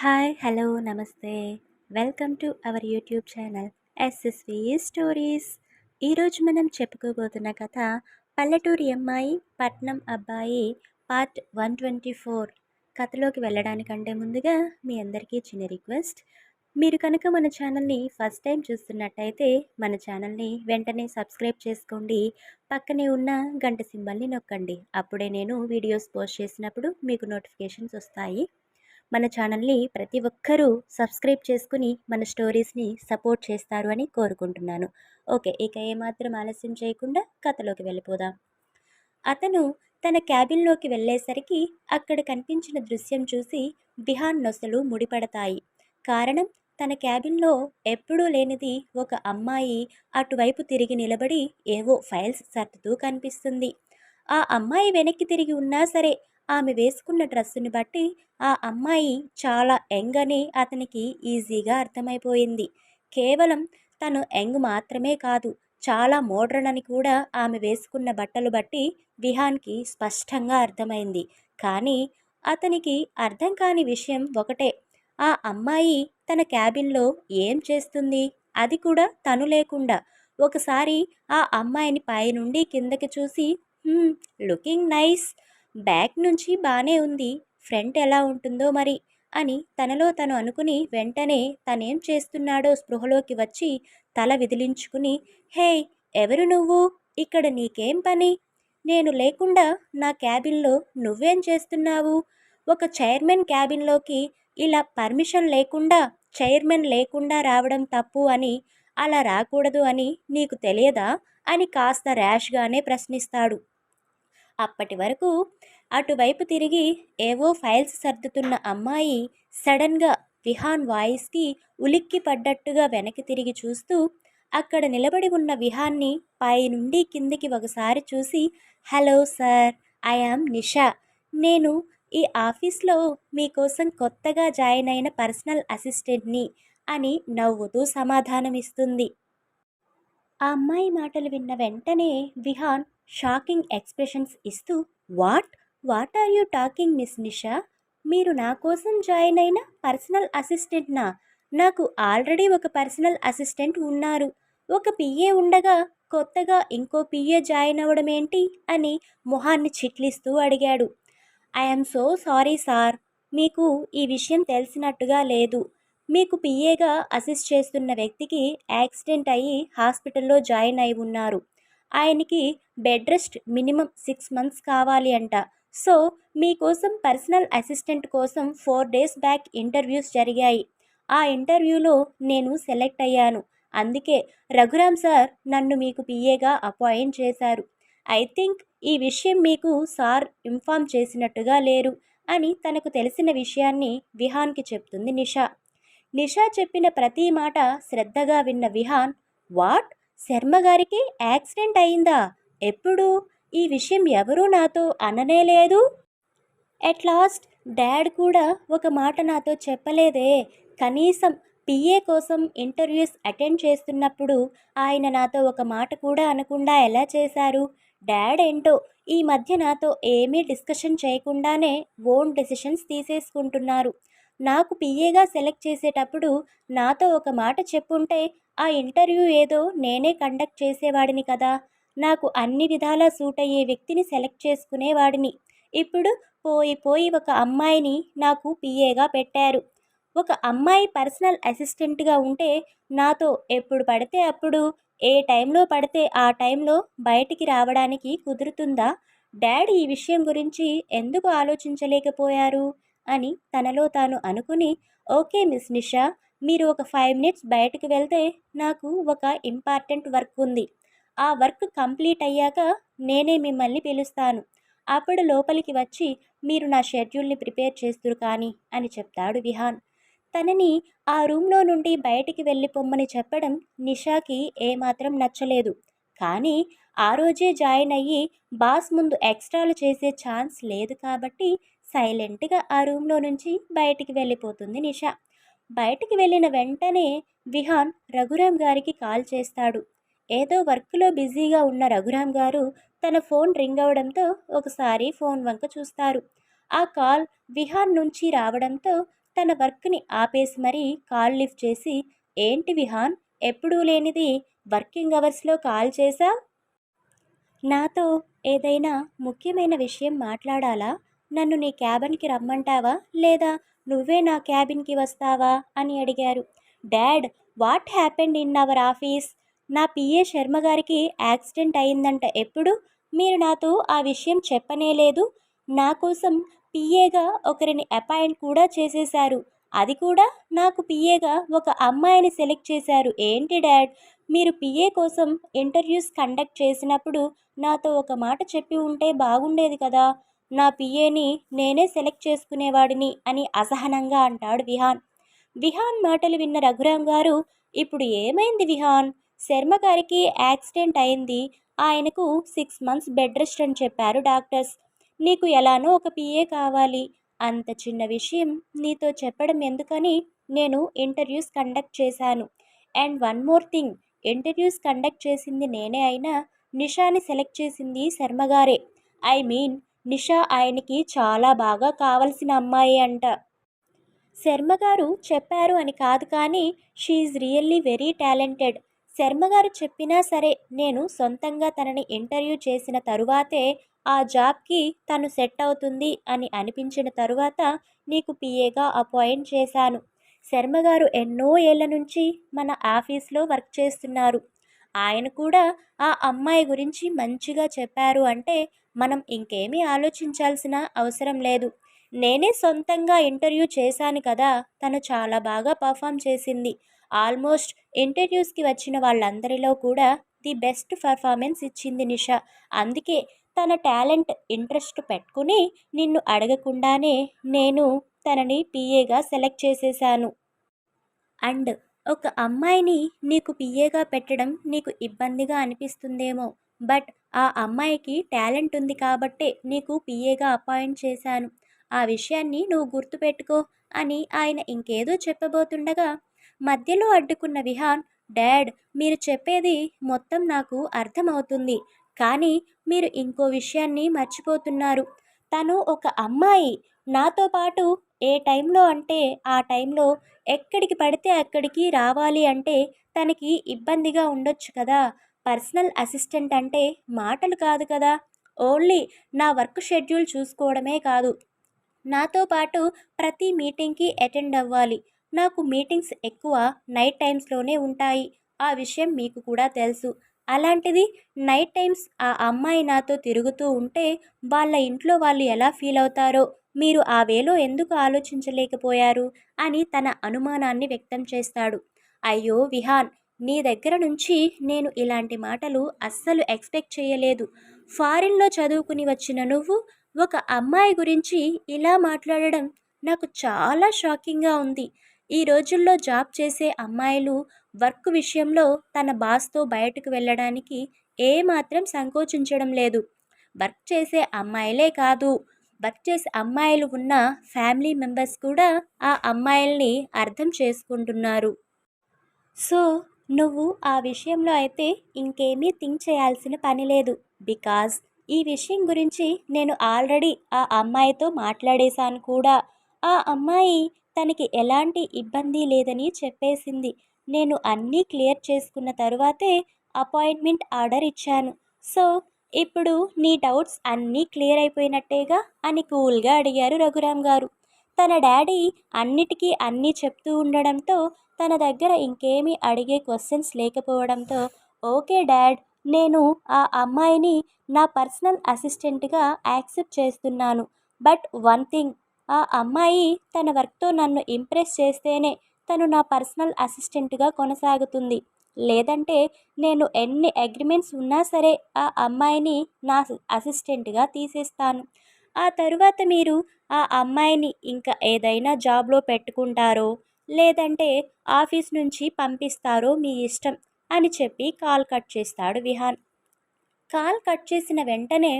Hi hello నమస్తే. Welcome to our YouTube channel SSV stories ఈరోజు మనం చెప్పుకోబోతున్న కథ పల్లెటూరి అమ్మాయి పట్నం అబ్బాయి పార్ట్ వన్ ట్వంటీ ఫోర్ కథలోకి వెళ్ళడానికంటే ముందుగా మీ అందరికీ చిన్న రిక్వెస్ట్. మీరు కనుక మన ఛానల్ని ఫస్ట్ టైం చూస్తున్నట్టయితే మన ఛానల్ని వెంటనే సబ్స్క్రైబ్ చేసుకోండి. పక్కనే ఉన్న గంట సింబల్ని నొక్కండి. అప్పుడే నేను వీడియోస్ పోస్ట్ చేసినప్పుడు మీకు నోటిఫికేషన్స్ వస్తాయి. మన ఛానల్ని ప్రతి ఒక్కరూ సబ్స్క్రైబ్ చేసుకుని మన స్టోరీస్ని సపోర్ట్ చేస్తారు అని కోరుకుంటున్నాను. ఓకే ఇక ఏమాత్రం ఆలస్యం చేయకుండా కథలోకి వెళ్ళిపోదాం. అతను తన క్యాబిన్లోకి వెళ్ళేసరికి అక్కడ కనిపించిన దృశ్యం చూసి బిహాన్ నొసలు ముడిపడతాయి. కారణం తన క్యాబిన్లో ఎప్పుడూ లేనిది ఒక అమ్మాయి అటువైపు తిరిగి నిలబడి ఏవో ఫైల్స్ సర్దుతూ కనిపిస్తుంది. ఆ అమ్మాయి వెనక్కి తిరిగి ఉన్నా సరే ఆమె వేసుకున్న డ్రెస్సుని బట్టి ఆ అమ్మాయి చాలా యంగ్ అని అతనికి ఈజీగా అర్థమైపోయింది. కేవలం తను యంగ్ మాత్రమే కాదు చాలా మోడ్రన్ అని కూడా ఆమె వేసుకున్న బట్టలు బట్టి విహాన్కి స్పష్టంగా అర్థమైంది. కానీ అతనికి అర్థం కాని విషయం ఒకటే ఆ అమ్మాయి తన క్యాబిన్లో ఏం చేస్తుంది? అది కూడా తను లేకుండా. ఒకసారి ఆ అమ్మాయిని పైనుండి కిందకి చూసి లుకింగ్ నైస్ బ్యాక్ నుంచి బానే ఉంది. ఫ్రంట్ ఎలా ఉంటుందో మరి అని తనలో తను అనుకుని వెంటనే తనేం చేస్తున్నాడో స్పృహలోకి వచ్చి తల విదిలించుకుని హే ఎవరు నువ్వు? ఇక్కడ నీకేం పని? నేను లేకుండా నా క్యాబిన్లో నువ్వేం చేస్తున్నావు? ఒక చైర్మన్ క్యాబిన్లోకి ఇలా పర్మిషన్ లేకుండా చైర్మన్ లేకుండా రావడం తప్పు అని అలా రాకూడదు అని నీకు తెలియదా? అని కాస్త ర్యాష్గానే ప్రశ్నిస్తాడు. అప్పటి వరకు అటువైపు తిరిగి ఏవో ఫైల్స్ సర్దుతున్న అమ్మాయి సడన్గా విహాన్ వాయిస్కి ఉలిక్కి పడ్డట్టుగా వెనక్కి తిరిగి చూస్తూ అక్కడ నిలబడి ఉన్న విహాన్ని పైనుండి కిందికి ఒకసారి చూసి హలో సార్ ఐఆమ్ నిషా. నేను ఈ ఆఫీస్లో మీకోసం కొత్తగా జాయిన్ అయిన పర్సనల్ అసిస్టెంట్ని అని నవ్వుతూ సమాధానమిస్తుంది. ఆ అమ్మాయి మాటలు విన్న వెంటనే విహాన్ షాకింగ్ ఎక్స్ప్రెషన్స్ ఇస్తూ what? What are you talking Miss Nisha? మీరు నా కోసం జాయిన్ అయిన పర్సనల్ అసిస్టెంట్నా? నాకు ఆల్రెడీ ఒక పర్సనల్ అసిస్టెంట్ ఉన్నారు. ఒక పిఏ ఉండగా కొత్తగా ఇంకో పిఏ జాయిన్ అవ్వడం ఏంటి? అని మొహాన్ని చిట్లిస్తూ అడిగాడు. I'm so sorry sir. మీకు ఈ విషయం తెలిసినట్టుగా లేదు. మీకు పిఏగా అసిస్ట్ చేస్తున్న వ్యక్తికి యాక్సిడెంట్ అయ్యి హాస్పిటల్లో జాయిన్ అయి ఉన్నారు. ఆయనకి bed rest minimum six months కావాలి అంట. సో మీకోసం పర్సనల్ అసిస్టెంట్ కోసం ఫోర్ డేస్ బ్యాక్ ఇంటర్వ్యూస్ జరిగాయి. ఆ ఇంటర్వ్యూలో నేను సెలెక్ట్ అయ్యాను. అందుకే రఘురామ్ సార్ నన్ను మీకు పిఏగా అపాయింట్ చేశారు. ఐ థింక్ ఈ విషయం మీకు సార్ ఇన్ఫామ్ చేసినట్టుగా లేరు అని తనకు తెలిసిన విషయాన్ని విహాన్కి చెప్తుంది నిషా. నిషా చెప్పిన ప్రతి మాట శ్రద్ధగా విన్న విహాన్ వాట్? శర్మ గారికి యాక్సిడెంట్ అయిందా? ఎప్పుడు? ఈ విషయం ఎవరూ నాతో అననే లేదు అట్ లాస్ట్ డాడ్ కూడా ఒక మాట నాతో చెప్పలేదే. కనీసం పిఏ కోసం ఇంటర్వ్యూస్ అటెండ్ చేస్తున్నప్పుడు ఆయన నాతో ఒక మాట కూడా అనకుండా ఎలా చేశారు? డాడ్ ఏంటో ఈ మధ్య నాతో ఏమీ డిస్కషన్ చేయకుండానే ఓన్ డెసిషన్స్ తీసేసుకుంటున్నారు. నాకు పిఏగా సెలెక్ట్ చేసేటప్పుడు నాతో ఒక మాట చెప్పుంటే ఆ ఇంటర్వ్యూ ఏదో నేనే కండక్ట్ చేసేవాడిని కదా. నాకు అన్ని విధాలా సూట్ అయ్యే వ్యక్తిని సెలెక్ట్ చేసుకునేవాడిని. ఇప్పుడు పోయి పోయి ఒక అమ్మాయిని నాకు పిఏగా పెట్టారు. ఒక అమ్మాయి పర్సనల్ అసిస్టెంట్గా ఉంటే నాతో ఎప్పుడు పడితే అప్పుడు ఏ టైంలో పడితే ఆ టైంలో బయటికి రావడానికి కుదురుతుందా? డాడీ ఈ విషయం గురించి ఎందుకు ఆలోచించలేకపోయారు? అని తనలో తాను అనుకుని ఓకే మిస్ నిషా మీరు ఒక ఫైవ్ మినిట్స్ బయటకు వెళ్తే నాకు ఒక ఇంపార్టెంట్ వర్క్ ఉంది. ఆ వర్క్ కంప్లీట్ అయ్యాక నేనే మిమ్మల్ని పిలుస్తాను. అప్పుడు లోపలికి వచ్చి మీరు నా షెడ్యూల్ని ప్రిపేర్ చేస్తురు కానీ అని చెప్తాడు విహాన్. తనని ఆ రూమ్లో నుండి బయటికి వెళ్ళిపోమ్మని చెప్పడం నిషాకి ఏమాత్రం నచ్చలేదు. కానీ ఆ రోజే జాయిన్ అయ్యి బాస్ ముందు ఎక్స్ట్రాలు చేసే ఛాన్స్ లేదు కాబట్టి సైలెంట్గా ఆ రూమ్లో నుంచి బయటికి వెళ్ళిపోతుంది నిషా. బయటికి వెళ్ళిన వెంటనే విహాన్ రఘురామ్ గారికి కాల్ చేస్తాడు. ఏదో వర్క్లో బిజీగా ఉన్న రఘురామ్ గారు తన ఫోన్ రింగ్ అవడంతో ఒకసారి ఫోన్ వంక చూస్తారు. ఆ కాల్ విహాన్ నుంచి రావడంతో తన వర్క్ని ఆపేసి మరీ కాల్ లిఫ్ట్ చేసి ఏంటి విహాన్ ఎప్పుడూ లేనిది వర్కింగ్ అవర్స్లో కాల్ చేశా నాతో ఏదైనా ముఖ్యమైన విషయం మాట్లాడాలా? నన్ను నీ క్యాబిన్కి రమ్మంటావా? లేదా నువ్వే నా క్యాబిన్కి వస్తావా? అని అడిగారు. Dad what happened in our office? నా పిఏ శర్మ గారికి యాక్సిడెంట్ అయిందంట. ఎప్పుడు? మీరు నాతో ఆ విషయం చెప్పనే లేదు. నా కోసం పిఏగా ఒకరిని అపాయింట్ కూడా చేసేశారు. అది కూడా నాకు పిఏగా ఒక అమ్మాయిని సెలెక్ట్ చేశారు. ఏంటి డాడ్? మీరు పిఏ కోసం ఇంటర్వ్యూస్ కండక్ట్ చేసినప్పుడు నాతో ఒక మాట చెప్పి ఉంటే బాగుండేది కదా. నా పిఏని నేనే సెలెక్ట్ చేసుకునేవాడిని అని అసహనంగా అంటాడు విహాన్. విహాన్ మాటలు విన్న రఘురాం గారు ఇప్పుడు ఏమైంది విహాన్? శర్మ గారికి యాక్సిడెంట్ అయింది. ఆయనకు సిక్స్ మంత్స్ బెడ్ రెస్ట్ అని చెప్పారు డాక్టర్స్. నీకు ఎలానో ఒక పిఏ కావాలి. అంత చిన్న విషయం నీతో చెప్పడం ఎందుకని నేను ఇంటర్వ్యూస్ కండక్ట్ చేశాను. And one more thing interviews conduct చేసింది నేనే అయినా నిషాని సెలెక్ట్ చేసింది శర్మగారే ఐ మీన్ నిషా ఆయనకి చాలా బాగా కావలసిన అమ్మాయి అంట. శర్మగారు చెప్పారు అని కాదు కానీ షీఈ్ రియల్లీ వెరీ టాలెంటెడ్ శర్మగారు చెప్పినా సరే నేను సొంతంగా తనని ఇంటర్వ్యూ చేసిన తరువాతే ఆ జాబ్కి తను సెట్ అవుతుంది అని అనిపించిన తరువాత నీకు పిఏగా అపాయింట్ చేశాను. శర్మగారు ఎన్నో ఏళ్ళ నుంచి మన ఆఫీస్లో వర్క్ చేస్తున్నారు. ఆయన కూడా ఆ అమ్మాయి గురించి మంచిగా చెప్పారు అంటే మనం ఇంకేమీ ఆలోచించాల్సిన అవసరం లేదు. నేనే సొంతంగా ఇంటర్వ్యూ చేశాను కదా తను చాలా బాగా పర్ఫామ్ చేసింది. ఆల్మోస్ట్ ఇంటర్వ్యూస్కి వచ్చిన వాళ్ళందరిలో కూడా ది బెస్ట్ పర్ఫార్మెన్స్ ఇచ్చింది నిష. అందుకే తన టాలెంట్ ఇంట్రెస్ట్ పెట్టుకుని నిన్ను అడగకుండానే నేను తనని పిఏగా సెలెక్ట్ చేసేసాను అండ్ ఒక అమ్మాయిని నీకు పిఏగా పెట్టడం నీకు ఇబ్బందిగా అనిపిస్తుందేమో. బట్ ఆ అమ్మాయికి టాలెంట్ ఉంది కాబట్టే నీకు పిఏగా అపాయింట్ చేశాను. ఆ విషయాన్ని నువ్వు గుర్తుపెట్టుకో అని ఆయన ఇంకేదో చెప్పబోతుండగా మధ్యలో అడ్డుకున్న విహాన్ డాడ్ మీరు చెప్పేది మొత్తం నాకు అర్థమవుతుంది. కానీ మీరు ఇంకో విషయాన్ని మర్చిపోతున్నారు. తను ఒక అమ్మాయి. నాతో పాటు ఏ టైంలో అంటే ఆ టైంలో ఎక్కడికి పడితే అక్కడికి రావాలి అంటే తనకి ఇబ్బందిగా ఉండొచ్చు కదా. పర్సనల్ అసిస్టెంట్ అంటే మాటలు కాదు కదా. ఓన్లీ నా వర్క్ షెడ్యూల్ చూసుకోవడమే కాదు. నాతో పాటు ప్రతి మీటింగ్కి అటెండ్ అవ్వాలి. నాకు మీటింగ్స్ ఎక్కువ నైట్ టైమ్స్లోనే ఉంటాయి. ఆ విషయం మీకు కూడా తెలుసు. అలాంటిది నైట్ టైమ్స్ ఆ అమ్మాయి నాతో తిరుగుతూ ఉంటే వాళ్ళ ఇంట్లో వాళ్ళు ఎలా ఫీల్ అవుతారో మీరు ఆ వేలో ఎందుకు ఆలోచించలేకపోయారు అని తన అనుమానాన్ని వ్యక్తం చేస్తాడు. అయ్యో విహాన్ నీ దగ్గర నుంచి నేను ఇలాంటి మాటలు అస్సలు ఎక్స్పెక్ట్ చేయలేదు. ఫారిన్లో చదువుకుని వచ్చిన నువ్వు ఒక అమ్మాయి గురించి ఇలా మాట్లాడడం నాకు చాలా షాకింగ్గా ఉంది. ఈ రోజుల్లో జాబ్ చేసే అమ్మాయిలు వర్క్ విషయంలో తన బాస్తో బయటకు వెళ్ళడానికి ఏమాత్రం సంకోచించడం లేదు. వర్క్ చేసే అమ్మాయిలే కాదు వర్క్ చేసే అమ్మాయిలు ఉన్న ఫ్యామిలీ మెంబర్స్ కూడా ఆ అమ్మాయిల్ని అర్థం చేసుకుంటున్నారు. సో నువ్వు ఆ విషయంలో అయితే ఇంకేమీ థింక్ చేయాల్సిన పని లేదు. బికాజ్ ఈ విషయం గురించి నేను ఆల్రెడీ ఆ అమ్మాయితో మాట్లాడేశాను కూడా. ఆ అమ్మాయి తనకి ఎలాంటి ఇబ్బంది లేదని చెప్పేసింది. నేను అన్నీ క్లియర్ చేసుకున్న తరువాతే అపాయింట్మెంట్ ఆర్డర్ ఇచ్చాను. సో ఇప్పుడు నీ డౌట్స్ అన్నీ క్లియర్ అయిపోయినట్టేగా అని కూల్గా అడిగారు రఘురామ్ గారు. తన డాడీ అన్నిటికీ అన్నీ చెప్తూ ఉండడంతో తన దగ్గర ఇంకేమీ అడిగే క్వశ్చన్స్ లేకపోవడంతో ఓకే డాడ్ నేను ఆ అమ్మాయిని నా పర్సనల్ అసిస్టెంట్గా యాక్సెప్ట్ చేస్తున్నాను. బట్ వన్ థింగ్ ఆ అమ్మాయి తన వర్క్తో నన్ను ఇంప్రెస్ చేస్తేనే తను నా పర్సనల్ అసిస్టెంట్గా కొనసాగుతుంది. లేదంటే నేను ఎన్ని అగ్రిమెంట్స్ ఉన్నా సరే ఆ అమ్మాయిని నా అసిస్టెంట్గా తీసేస్తాను. ఆ తరువాత మీరు ఆ అమ్మాయిని ఇంకా ఏదైనా జాబ్లో పెట్టుకుంటారో లేదంటే ఆఫీస్ నుంచి పంపిస్తారో మీ ఇష్టం అని చెప్పి కాల్ కట్ చేస్తాడు విహాన్. కాల్ కట్ చేసిన వెంటనే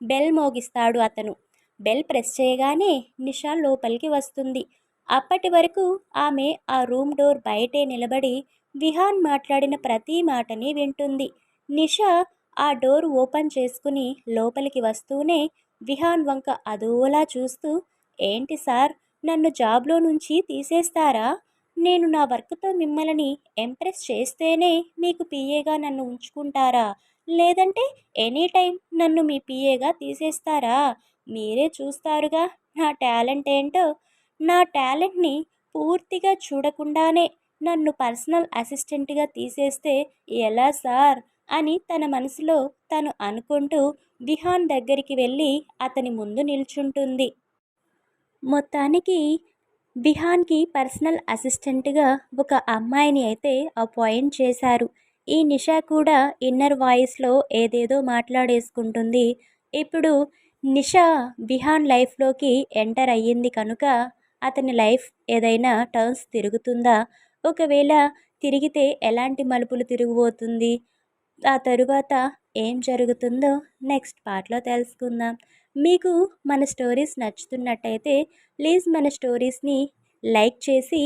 బెల్ మోగిస్తాడు అతను. బెల్ ప్రెస్ చేయగానే నిషా లోపలికి వస్తుంది. అప్పటి వరకు ఆమె ఆ రూమ్ డోర్ బయటే నిలబడి విహాన్ మాట్లాడిన ప్రతి మాటని వింటుంది. నిషా ఆ డోర్ ఓపెన్ చేసుకుని లోపలికి వస్తూనే విహాన్ వంక అదోలా చూస్తూ ఏంటి సార్ నన్ను జాబ్లో నుంచి తీసేస్తారా? నేను నా వర్క్తో మిమ్మల్ని ఎంప్రెస్ చేస్తేనే మీకు పిఏగా నన్ను ఉంచుకుంటారా? లేదంటే ఎనీ టైం నన్ను మీ పిఏగా తీసేస్తారా? మీరే చూస్తారుగా? నా టాలెంట్ ఏంటో? నా టాలెంట్ని పూర్తిగా చూడకుండానే నన్ను పర్సనల్ అసిస్టెంట్గా తీసేస్తే ఎలా సార్? అని తన మనసులో తను అనుకుంటూ విహాన్ దగ్గరికి వెళ్ళి అతని ముందు నిల్చుంటుంది. మొత్తానికి విహాన్కి పర్సనల్ అసిస్టెంట్గా ఒక అమ్మాయిని అయితే అపాయింట్ చేశారు. ఈ నిషా కూడా ఇన్నర్ వాయిస్లో ఏదేదో మాట్లాడేసుకుంటుంది. ఇప్పుడు నిషా బిహాన్ లైఫ్లోకి ఎంటర్ అయ్యింది కనుక అతని లైఫ్ ఏదైనా టర్న్స్ తిరుగుతుందా? ఒకవేళ తిరిగితే ఎలాంటి మలుపులు తిరిగిపోతుంది? ఆ తరువాత ఏం జరుగుతుందో నెక్స్ట్ పార్ట్లో తెలుసుకుందాం. మీకు మన స్టోరీస్ నచ్చుతున్నట్టయితే ప్లీజ్ మన స్టోరీస్ని లైక్ చేసి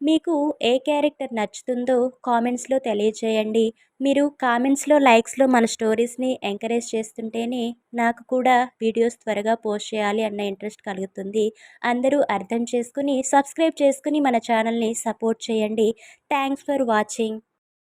మీకు ఏ క్యారెక్టర్ నచ్చుతుందో కామెంట్స్లో తెలియచేయండి. మీరు కామెంట్స్లో లైక్స్లో మన స్టోరీస్ని ఎంకరేజ్ చేస్తుంటేనే నాకు కూడా వీడియోస్ త్వరగా పోస్ట్ చేయాలి అన్న ఇంట్రెస్ట్ కలుగుతుంది. అందరూ అర్థం చేసుకుని సబ్స్క్రైబ్ చేసుకుని మన ఛానల్ని సపోర్ట్ చేయండి. Thanks for watching.